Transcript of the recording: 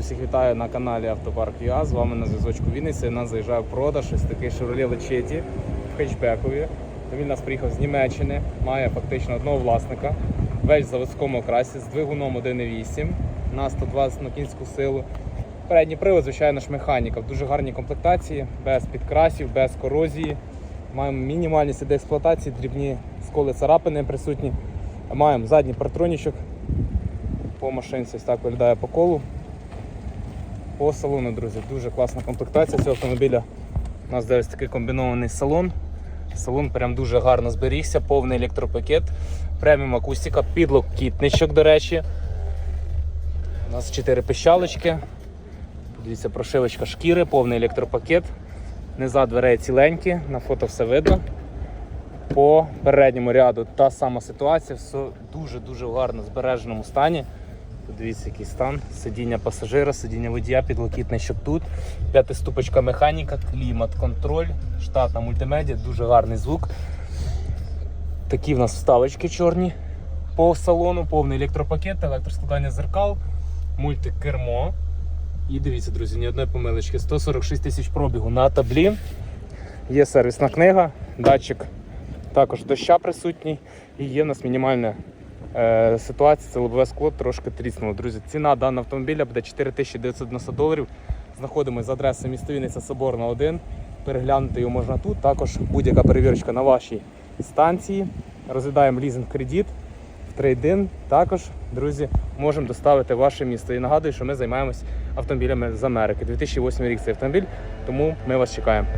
Всіх вітаю на каналі Автопарк ЮА. З вами на зв'язочку Вінниці. Нас заїжджає в продаж ось такий Chevrolet Lachetti в хетчбекові. Він нас приїхав з Німеччини, має фактично одного власника. Весь в заводському окрасі з двигуном 1.8 на 120 на кінську силу. Передній привод, звичайно ж, механіка в дуже гарній комплектації, без підкрасів, без корозії. Маємо мінімальні сліди експлуатації, дрібні сколи царапини присутні. Маємо задній партронічок по машинці, ось так виглядає по колу. По салону, друзі, дуже класна комплектація цього автомобіля. У нас зараз такий комбінований салон. Салон прям дуже гарно зберігся, повний електропакет, преміум акустика, підлокітничок, до речі. У нас 4 пищалочки. Дивіться, прошивочка шкіри, повний електропакет. Низа дверей ціленькі, на фото все видно. По передньому ряду та сама ситуація, все дуже-дуже в гарно збереженому стані. Подивіться, який стан. Сидіння пасажира, сидіння водія, підлокітничок тут. П'ятиступочка механіка, клімат, контроль, штатна мультимедіа, дуже гарний звук. Такі в нас вставочки чорні по салону, повний електропакет, електроскладання зеркал, мультикермо. І дивіться, друзі, ні одної помилочки. 146 тисяч пробігу на таблі. Є сервісна книга, датчик також доща присутній. І є в нас мінімальна е, ситуація, це лобове скло трошки тріснуло. Друзі, ціна даного автомобіля буде 4990 доларів. Знаходимося за адресою міста Вінниця Соборна 1. Переглянути його можна тут. Також будь-яка перевірочка на вашій станції. Розглядаємо лізинг кредит в трейдин. Також, друзі, можемо доставити ваше місто. І нагадую, що ми займаємось автомобілями з Америки. 2008 рік цей автомобіль, тому ми вас чекаємо.